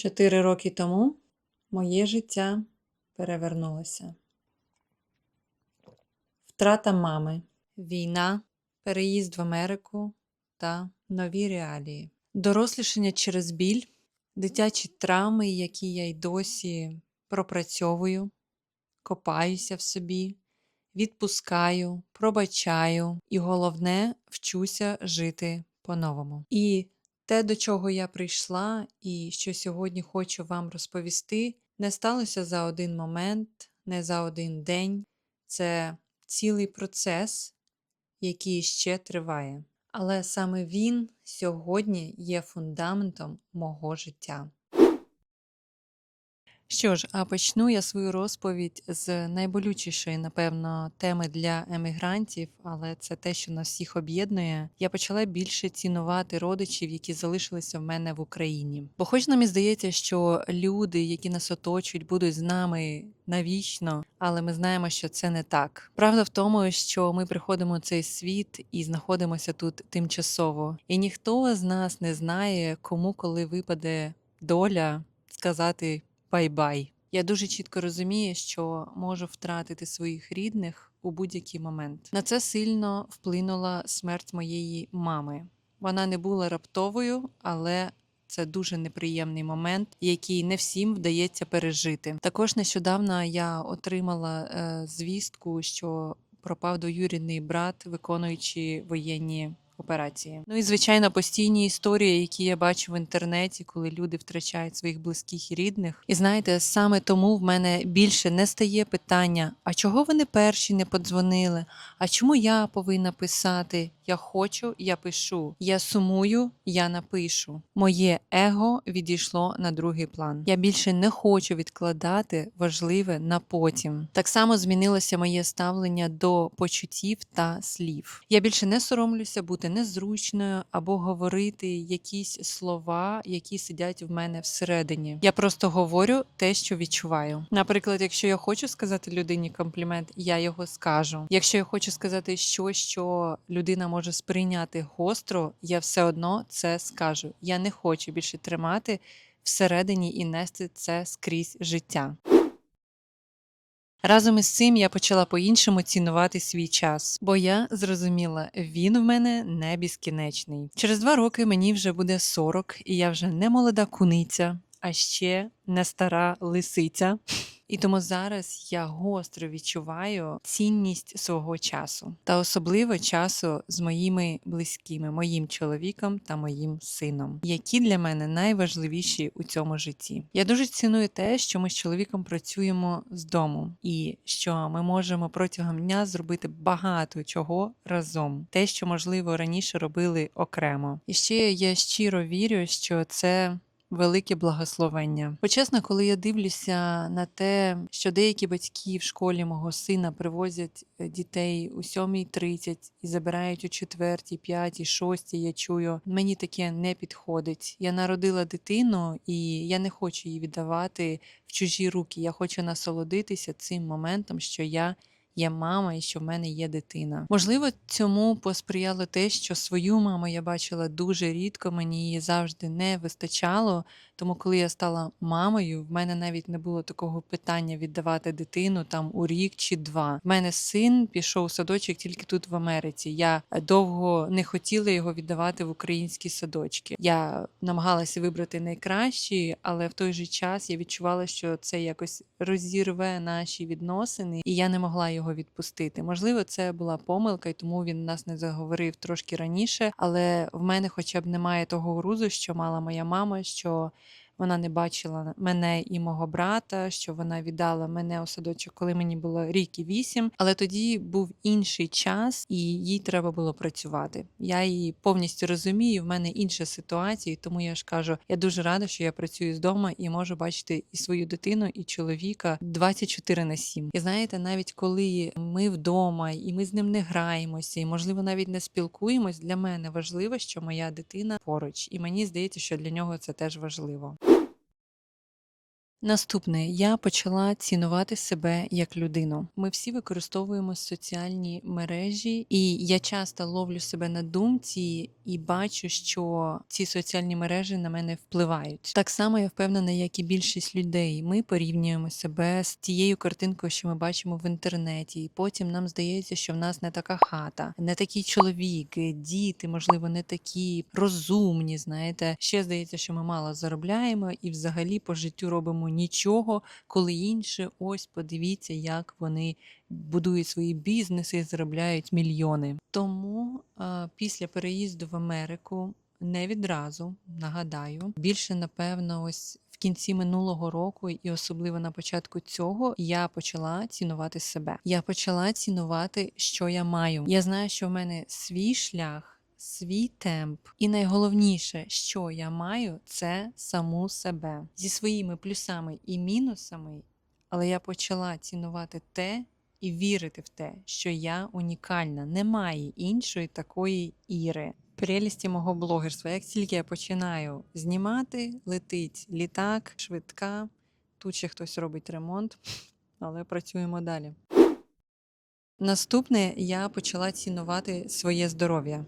Чотири роки тому моє життя перевернулося. Втрата мами, війна, переїзд в Америку та нові реалії. Дорослішання через біль, дитячі травми, які я й досі пропрацьовую, копаюся в собі, відпускаю, пробачаю і головне вчуся жити по-новому. І те, до чого я прийшла, і що сьогодні хочу вам розповісти, не сталося за один момент, не за один день. Це цілий процес, який ще триває. Але саме він сьогодні є фундаментом мого життя. Що ж, а почну я свою розповідь з найболючішої, напевно, теми для емігрантів, але це те, що нас всіх об'єднує. Я почала більше цінувати родичів, які залишилися в мене в Україні. Бо, хоч нам і здається, що люди, які нас оточують, будуть з нами навічно, але ми знаємо, що це не так. Правда в тому, що ми приходимо в цей світ і знаходимося тут тимчасово, і ніхто з нас не знає, кому коли випаде доля сказати бай-бай. Я дуже чітко розумію, що можу втратити своїх рідних у будь-який момент. На це сильно вплинула смерть моєї мами. Вона не була раптовою, але це дуже неприємний момент, який не всім вдається пережити. Також нещодавно я отримала е, звістку, що пропав двоюрідний брат, виконуючи воєнні операції. Ну і звичайно, постійні історії, які я бачу в інтернеті, коли люди втрачають своїх близьких і рідних. І знаєте, саме тому в мене більше не стає питання: а чого вони перші не подзвонили? А чому я повинна писати? Я хочу, я пишу. Я сумую, я напишу. Моє его відійшло на другий план. Я більше не хочу відкладати важливе на потім. Так само змінилося моє ставлення до почуттів та слів. Я більше не соромлюся бути незручною або говорити якісь слова, які сидять в мене всередині. Я просто говорю те, що відчуваю. Наприклад, якщо я хочу сказати людині комплімент, я його скажу. Якщо я хочу сказати щось, що людина може сприйняти гостро, я все одно це скажу. Я не хочу більше тримати всередині і нести це скрізь життя. Разом із цим я почала по-іншому цінувати свій час, бо я зрозуміла, він в мене не безкінечний. Через два роки мені вже буде 40, і я вже не молода куниця, а ще не стара лисиця. І тому зараз я гостро відчуваю цінність свого часу та особливо часу з моїми близькими, моїм чоловіком та моїм сином, які для мене найважливіші у цьому житті. Я дуже ціную те, що ми з чоловіком працюємо з дому, і що ми можемо протягом дня зробити багато чого разом, те, що можливо раніше робили окремо. І ще я щиро вірю, що це велике благословення. Бо чесно, коли я дивлюся на те, що деякі батьки в школі мого сина привозять е, дітей у 7.30 і забирають у 4, 5, 6, я чую, мені таке не підходить. Я народила дитину, і я не хочу її віддавати в чужі руки. Я хочу насолодитися цим моментом, що я є мама і що в мене є дитина. Можливо, цьому посприяло те, що свою маму я бачила дуже рідко, мені її завжди не вистачало. Тому, коли я стала мамою, в мене навіть не було такого питання віддавати дитину там у рік чи два. В мене син пішов у садочок тільки тут в Америці. Я довго не хотіла його віддавати в українські садочки. Я намагалася вибрати найкращі, але в той же час я відчувала, що це якось розірве наші відносини, і я не могла його відпустити. Можливо, це була помилка, і тому він нас не заговорив трошки раніше. Але в мене, хоча б немає того грузу, що мала моя мама. що вона не бачила мене і мого брата, що вона віддала мене у садочок, коли мені було рік і вісім. Але тоді був інший час, і їй треба було працювати. Я її повністю розумію. В мене інша ситуація, тому я ж кажу, я дуже рада, що я працюю з дому і можу бачити і свою дитину, і чоловіка 24 на 7. І знаєте, навіть коли ми вдома і ми з ним не граємося, і можливо навіть не спілкуємось. Для мене важливо, що моя дитина поруч, і мені здається, що для нього це теж важливо. Наступне я почала цінувати себе як людину. Ми всі використовуємо соціальні мережі, і я часто ловлю себе на думці і бачу, що ці соціальні мережі на мене впливають. Так само я впевнена, як і більшість людей. Ми порівнюємо себе з тією картинкою, що ми бачимо в інтернеті, і потім нам здається, що в нас не така хата, не такий чоловік, діти, можливо, не такі розумні. Знаєте, ще здається, що ми мало заробляємо і взагалі по життю робимо нічого, коли інші, ось подивіться, як вони будують свої бізнеси і заробляють мільйони. Тому а, після переїзду в Америку не відразу нагадаю, більше напевно, ось. В кінці минулого року, і особливо на початку цього, я почала цінувати себе. Я почала цінувати, що я маю. Я знаю, що в мене свій шлях, свій темп, і найголовніше, що я маю, це саму себе зі своїми плюсами і мінусами. Але я почала цінувати те і вірити в те, що я унікальна. Немає іншої такої іри. Прелісті мого блогерства. Як тільки я починаю знімати, летить літак, швидка. Тут ще хтось робить ремонт, але працюємо далі. Наступне я почала цінувати своє здоров'я.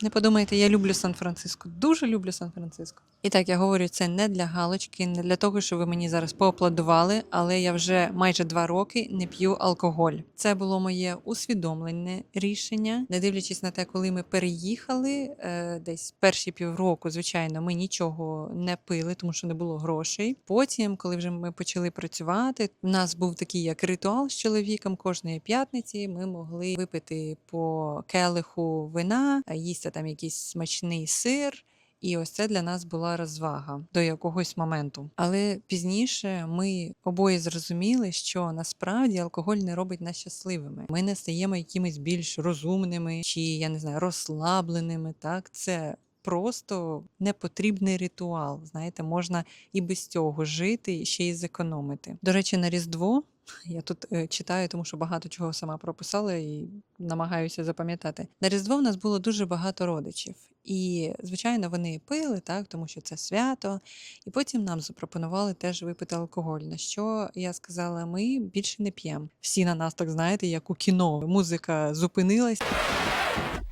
Не подумайте, я люблю Сан-Франциско. Дуже люблю Сан-Франциско. І так, я говорю це не для галочки, не для того, щоб ви мені зараз поаплодували, але я вже майже два роки не п'ю алкоголь. Це було моє усвідомлене рішення, не дивлячись на те, коли ми переїхали е, десь перші півроку, звичайно, ми нічого не пили, тому що не було грошей. Потім, коли вже ми почали працювати, у нас був такий як ритуал з чоловіком. Кожної п'ятниці ми могли випити по келиху вина, а їсти там якийсь смачний сир. І ось це для нас була розвага до якогось моменту. Але пізніше ми обоє зрозуміли, що насправді алкоголь не робить нас щасливими. Ми не стаємо якимись більш розумними чи я не знаю розслабленими. Так, це просто непотрібний ритуал. Знаєте, можна і без цього жити, ще й зекономити. До речі, на Різдво. Я тут е, читаю, тому що багато чого сама прописала і намагаюся запам'ятати. На Різдво в нас було дуже багато родичів. І, звичайно, вони пили, так, тому що це свято. І потім нам запропонували теж випити алкоголь. На що я сказала: ми більше не п'ємо. Всі на нас, так знаєте, як у кіно. Музика зупинилась,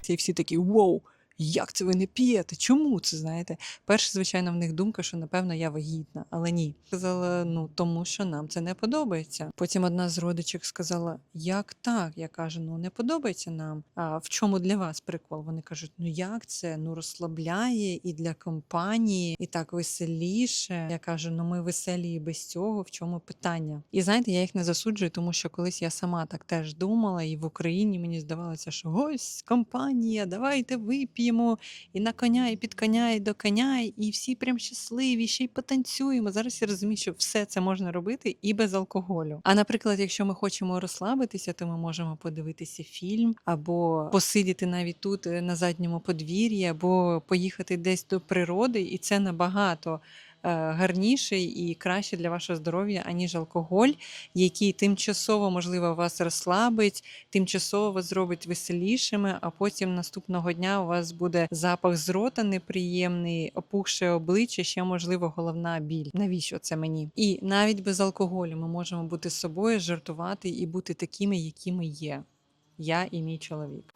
і всі такі воу. Як це ви не п'єте? Чому це знаєте? Перша, звичайно, в них думка, що напевно я вагітна, але ні. Сказала, ну тому що нам це не подобається. Потім одна з родичок сказала: Як так? Я кажу, ну не подобається нам. А в чому для вас прикол? Вони кажуть, ну як це? Ну розслабляє і для компанії, і так веселіше. Я кажу, ну ми веселі і без цього. В чому питання? І знаєте, я їх не засуджую, тому що колись я сама так теж думала, і в Україні мені здавалося, що ось компанія, давайте вип'ємо вип'ємо, і на коня, і під коня, і до коня, і всі прям щасливі, ще й потанцюємо. Зараз я розумію, що все це можна робити і без алкоголю. А наприклад, якщо ми хочемо розслабитися, то ми можемо подивитися фільм або посидіти навіть тут е, на задньому подвір'ї, або поїхати десь до природи, і це набагато. Е, Гарніший і краще для вашого здоров'я, аніж алкоголь, який тимчасово, можливо, вас розслабить, тимчасово зробить веселішими, а потім наступного дня у вас буде запах з рота неприємний, опухше обличчя, ще можливо головна біль. Навіщо це мені? І навіть без алкоголю ми можемо бути собою, жартувати і бути такими, якими є. Я і мій чоловік.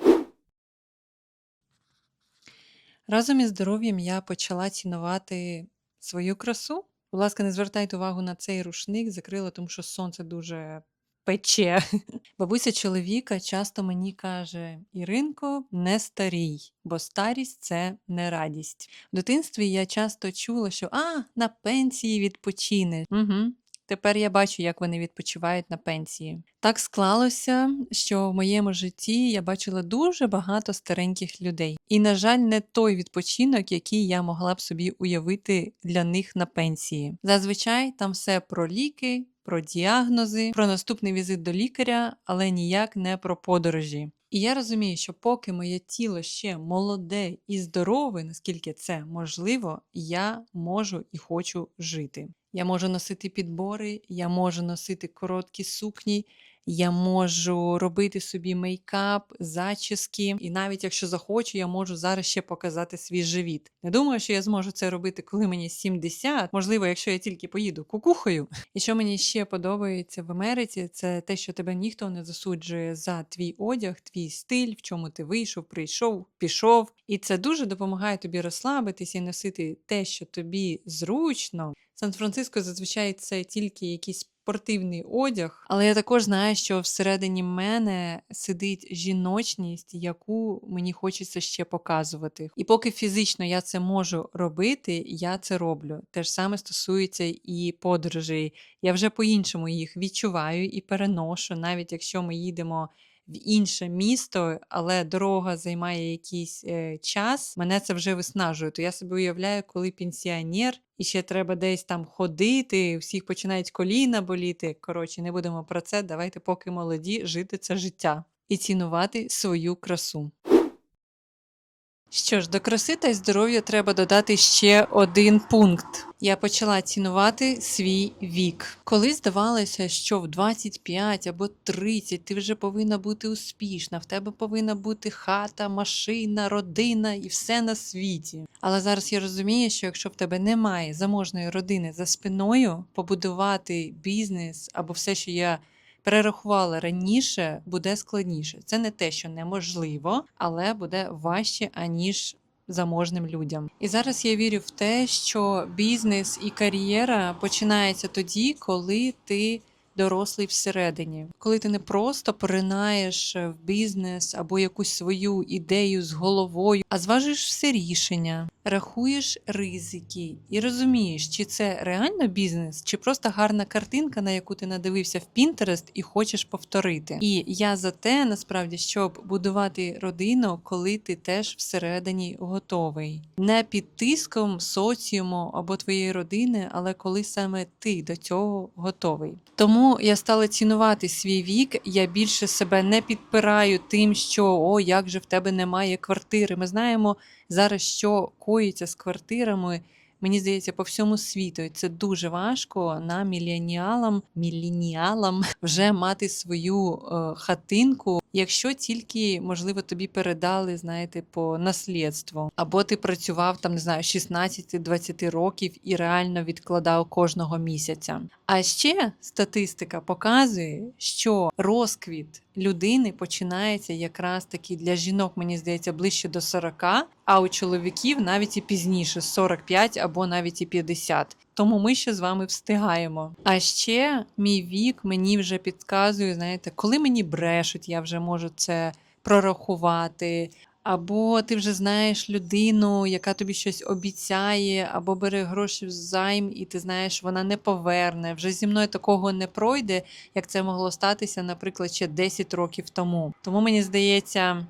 Разом із здоров'ям я почала цінувати свою красу. Будь ласка, не звертайте увагу на цей рушник, закрила, тому що сонце дуже пече. Бабуся чоловіка часто мені каже: Іринко, не старій, бо старість це не радість. В дитинстві я часто чула, що а, на пенсії відпочине. Угу. Тепер я бачу, як вони відпочивають на пенсії. Так склалося, що в моєму житті я бачила дуже багато стареньких людей. І, на жаль, не той відпочинок, який я могла б собі уявити для них на пенсії. Зазвичай там все про ліки, про діагнози, про наступний візит до лікаря, але ніяк не про подорожі. І я розумію, що поки моє тіло ще молоде і здорове, наскільки це можливо, я можу і хочу жити. Я можу носити підбори, я можу носити короткі сукні, Я можу робити собі мейкап, зачіски, і навіть якщо захочу, я можу зараз ще показати свій живіт. Не думаю, що я зможу це робити, коли мені 70, можливо, якщо я тільки поїду кукухою. І що мені ще подобається в Америці, це те, що тебе ніхто не засуджує за твій одяг, твій стиль, в чому ти вийшов, прийшов, пішов. І це дуже допомагає тобі розслабитися і носити те, що тобі зручно. Сан-Франциско зазвичай це тільки якийсь спортивний одяг, але я також знаю, що всередині мене сидить жіночність, яку мені хочеться ще показувати. І поки фізично я це можу робити, я це роблю. Те ж саме стосується і подорожей. Я вже по-іншому їх відчуваю і переношу, навіть якщо ми їдемо. В інше місто, але дорога займає якийсь е, час, мене це вже виснажує. То я собі уявляю, коли пенсіонер і ще треба десь там ходити, всіх починають коліна боліти. Коротше, не будемо про це. Давайте, поки молоді, жити це життя і цінувати свою красу. Що ж, до краси та здоров'я треба додати ще один пункт. Я почала цінувати свій вік. Колись здавалося, що в 25 або 30 ти вже повинна бути успішна, в тебе повинна бути хата, машина, родина і все на світі. Але зараз я розумію, що якщо в тебе немає заможної родини за спиною, побудувати бізнес або все, що я перерахувала раніше, буде складніше. Це не те, що неможливо, але буде важче, аніж заможним людям. І зараз я вірю в те, що бізнес і кар'єра починається тоді, коли ти. Дорослий всередині, коли ти не просто поринаєш в бізнес або якусь свою ідею з головою, а зважуєш все рішення, рахуєш ризики і розумієш, чи це реально бізнес, чи просто гарна картинка, на яку ти надивився в Pinterest і хочеш повторити. І я за те, насправді, щоб будувати родину, коли ти теж всередині готовий, не під тиском соціуму або твоєї родини, але коли саме ти до цього готовий. Тому я стала цінувати свій вік. Я більше себе не підпираю тим, що о, як же в тебе немає квартири. Ми знаємо зараз, що коїться з квартирами. Мені здається, по всьому світу І це дуже важко на міленіалам, міленіалам вже мати свою е, хатинку, якщо тільки можливо тобі передали, знаєте, по наслідству, або ти працював там, не знаю, 16-20 років і реально відкладав кожного місяця. А ще статистика показує, що розквіт людини починається якраз таки для жінок, мені здається, ближче до 40, а у чоловіків навіть і пізніше 45 або навіть і 50. Тому ми ще з вами встигаємо. А ще мій вік мені вже підказує, знаєте, коли мені брешуть, я вже можу це прорахувати. Або ти вже знаєш людину, яка тобі щось обіцяє, або бере гроші в займ, і ти знаєш, вона не поверне. Вже зі мною такого не пройде, як це могло статися, наприклад, ще 10 років тому. Тому мені здається,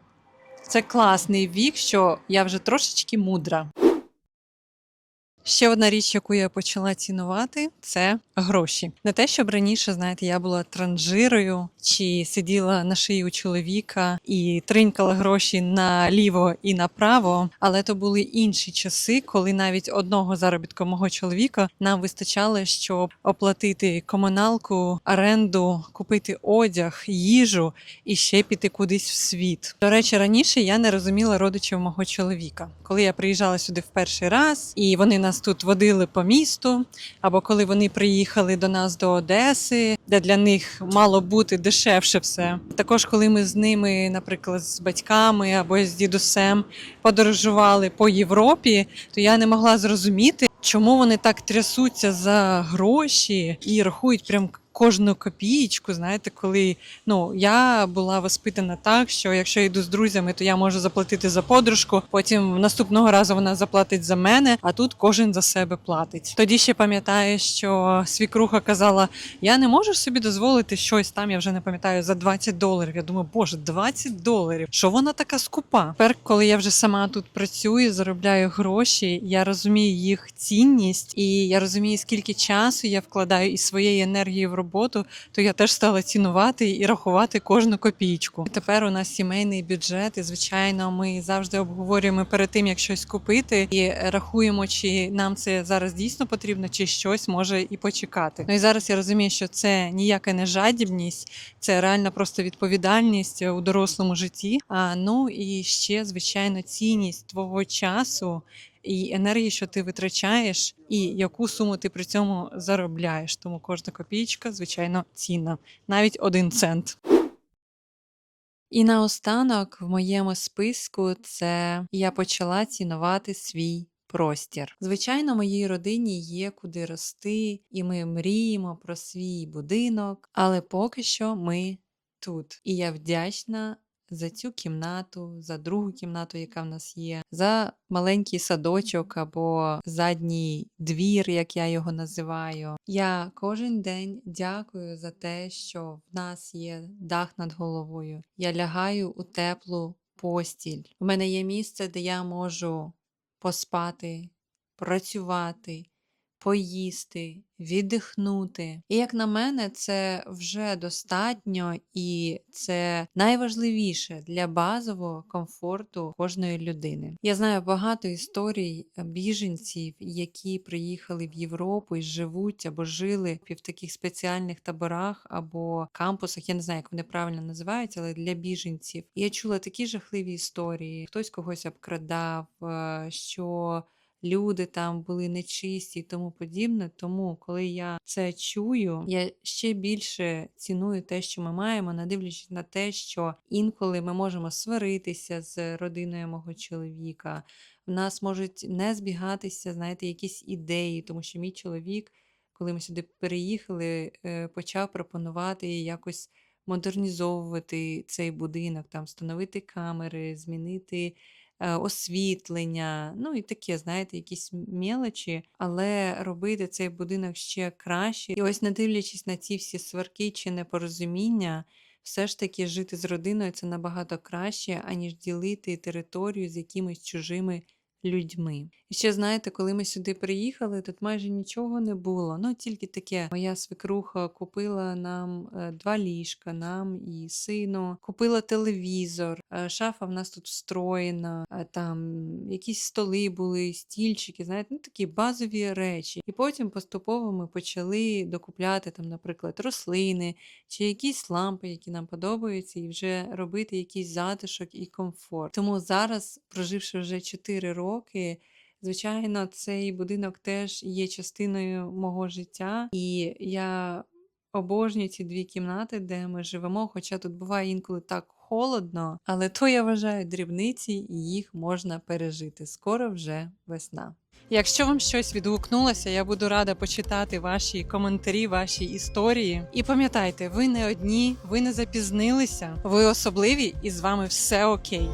це класний вік, що я вже трошечки мудра. Ще одна річ, яку я почала цінувати, це гроші. Не те, щоб раніше, знаєте, я була транжирою чи сиділа на шиї у чоловіка і тринькала гроші наліво і направо, але то були інші часи, коли навіть одного заробітку мого чоловіка нам вистачало, щоб оплатити комуналку, оренду, купити одяг, їжу і ще піти кудись в світ. До речі, раніше я не розуміла родичів мого чоловіка. Коли я приїжджала сюди в перший раз, і вони нас тут водили по місту, або коли вони приїхали до нас до Одеси, де для них мало бути дешевше все. Також, коли ми з ними, наприклад, з батьками або з дідусем подорожували по Європі, то я не могла зрозуміти, чому вони так трясуться за гроші і рахують прям. Кожну копієчку, знаєте, коли ну я була воспитана так, що якщо я йду з друзями, то я можу заплатити за подружку. Потім наступного разу вона заплатить за мене, а тут кожен за себе платить. Тоді ще пам'ятаю, що свікруха казала: я не можу собі дозволити щось там. Я вже не пам'ятаю за 20 доларів. Я думаю, боже, 20 доларів. Що вона така скупа? Тепер, коли я вже сама тут працюю, заробляю гроші, я розумію їх цінність, і я розумію, скільки часу я вкладаю і своєї енергії в роботу, то я теж стала цінувати і рахувати кожну копійку. Тепер у нас сімейний бюджет, і звичайно, ми завжди обговорюємо перед тим, як щось купити, і рахуємо, чи нам це зараз дійсно потрібно, чи щось може і почекати. Ну і зараз я розумію, що це ніяка не жадібність, це реальна просто відповідальність у дорослому житті. А ну і ще звичайно цінність твого часу і енергії, що ти витрачаєш, і яку суму ти при цьому заробляєш. Тому кожна копійка, звичайно, цінна, навіть один цент. І наостанок в моєму списку це я почала цінувати свій простір. Звичайно, моїй родині є куди рости, і ми мріємо про свій будинок, але поки що ми тут. І я вдячна за цю кімнату, за другу кімнату, яка в нас є, за маленький садочок або задній двір, як я його називаю. Я кожен день дякую за те, що в нас є дах над головою. Я лягаю у теплу постіль. У мене є місце, де я можу поспати, працювати. Поїсти, віддихнути. І як на мене, це вже достатньо і це найважливіше для базового комфорту кожної людини. Я знаю багато історій е, біженців, які приїхали в Європу і живуть або жили в таких спеціальних таборах або кампусах. Я не знаю, як вони правильно називаються, але для біженців. І я чула такі жахливі історії. Хтось когось обкрадав, е, що люди там були нечисті і тому подібне. Тому, коли я це чую, я ще більше ціную те, що ми маємо, не дивлячись на те, що інколи ми можемо сваритися з родиною мого чоловіка. В нас можуть не збігатися, знаєте, якісь ідеї, тому що мій чоловік, коли ми сюди переїхали, е, почав пропонувати якось модернізовувати цей будинок, там встановити камери, змінити освітлення, ну і таке, знаєте, якісь мелочі, але робити цей будинок ще краще. І ось не дивлячись на ці всі сварки чи непорозуміння, все ж таки жити з родиною це набагато краще, аніж ділити територію з якимись чужими людьми. І ще знаєте, коли ми сюди приїхали, тут майже нічого не було. Ну тільки таке. Моя свекруха купила нам е, два ліжка, нам і сину, купила телевізор, е, шафа в нас тут встроєна, е, там якісь столи були, стільчики, знаєте, ну такі базові речі. І потім поступово ми почали докупляти там, наприклад, рослини чи якісь лампи, які нам подобаються, і вже робити якийсь затишок і комфорт. Тому зараз, проживши вже 4 роки. Звичайно, цей будинок теж є частиною мого життя, і я обожнюю ці дві кімнати, де ми живемо. Хоча тут буває інколи так холодно, але то я вважаю дрібниці, і їх можна пережити. Скоро вже весна. Якщо вам щось відгукнулося, я буду рада почитати ваші коментарі, ваші історії. І пам'ятайте, ви не одні, ви не запізнилися, ви особливі, і з вами все окей.